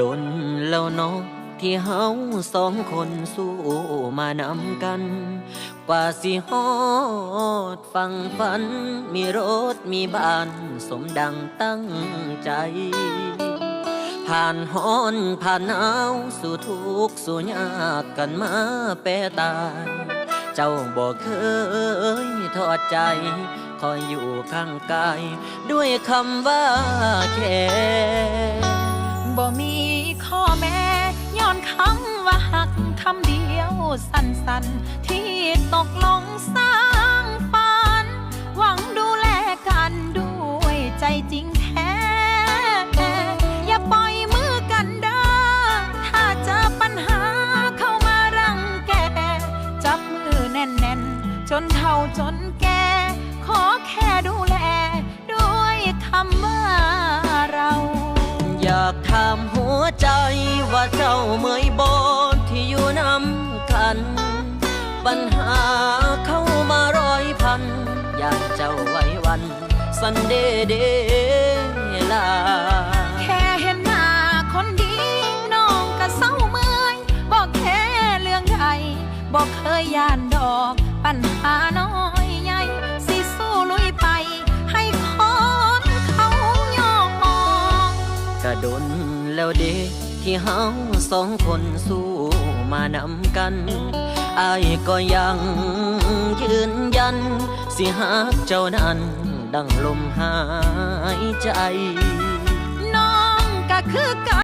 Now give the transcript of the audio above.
ดนแล้วเนาะที่เฮาสองคนสู้มานำกัน กว่าสิฮอดฟังฝัน มีรถมีบ้านสมดังตั้งใจ ผ่านฮ้อนผ่านหนาวสู่ทุกข์สู่ยากกันมาแปรตาย เจ้าบอกเคยทอดใจ คอยอยู่ข้างกาย ด้วยคำว่าแค่ บ่มีข้อแม้ย้อนคำว่าหักคำเดียวสั้นๆ ที่ตกลงสร้างฝัน หวังดูแลกันด้วยใจจริงแท้ อย่าปล่อยมือกันเด้อถ้าเจอปัญหาเข้ามารังแก จับมือแน่นๆ จนเท่าจนแกากถามหัวใจว่าเจ้าเมื่อยบนที่อยู่น้ำกัน ปัญหาเข้ามาร้อยพัน อยากเจ้าไว้วัน สันเดเดลา แค่เห็นหน้าคนดีน้องก็เศร้าเมื่อยบอกแค่เรื่องใดบอกเคยย่านดอก ปัญหาน้อย ดนแล้วเด็กที่เฮาสองคนสู้มานำกันอายก็ยังยืนยัน สิหักเจ้านั้น ดังลมหายใจ น้องก็คือกัน